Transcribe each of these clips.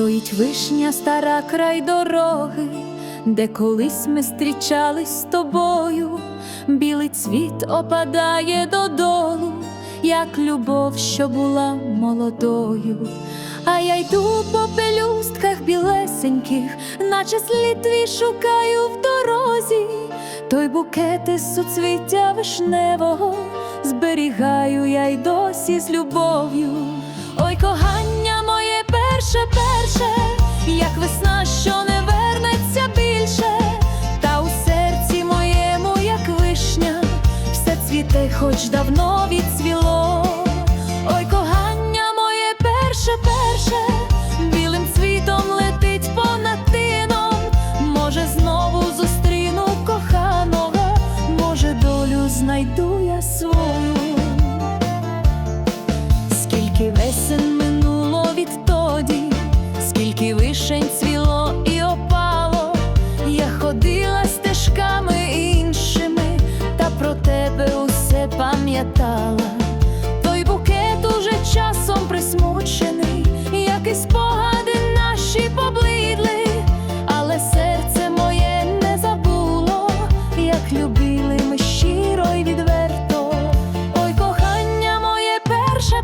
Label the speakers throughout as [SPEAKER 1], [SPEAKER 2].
[SPEAKER 1] Стоїть вишня стара край дороги, де колись ми зустрічались з тобою, білий цвіт опадає додолу, як любов, що була молодою. А я йду по пелюстках білесеньких, наче слід твій шукаю в дорозі, той букет із суцвіття вишневого зберігаю я й досі з любов'ю. Хоч давно відцвіло. Ой, кохання моє перше, перше, білим цвітом пам'ятала. Той букет уже часом присмучений, як і спогади наші поблидли, але серце моє не забуло, як любили ми щиро й відверто. Ой, кохання моє перше,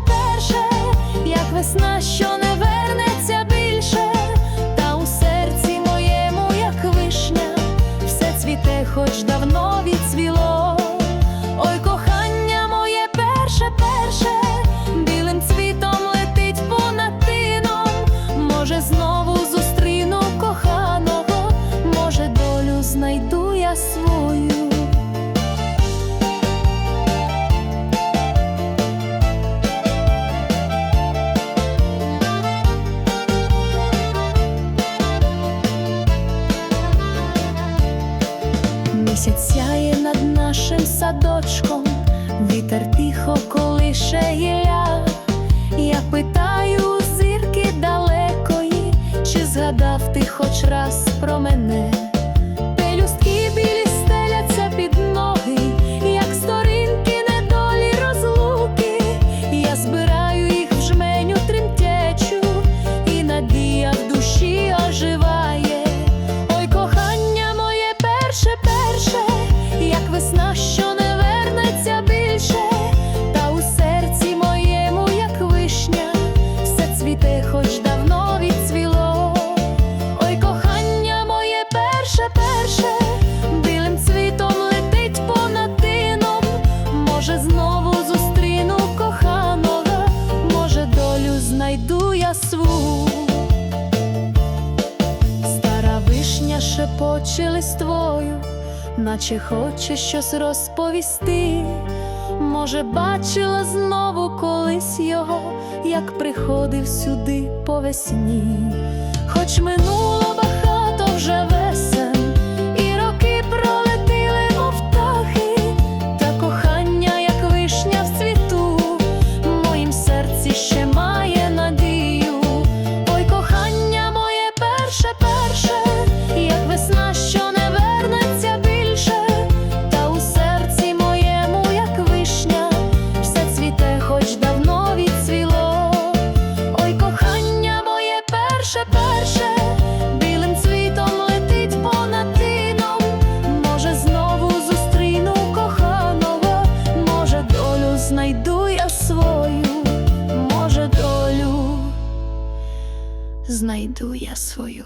[SPEAKER 1] садочком, вітер тихо колише гілля. Я питаю зірки далекої, чи згадав ти хоч раз про мене? Шепоче листвою, наче хоче щось розповісти. Може, бачила знову колись його, як приходив сюди по весні. Хоч минуло багато вже знайду я свою, може, долю знайду я свою.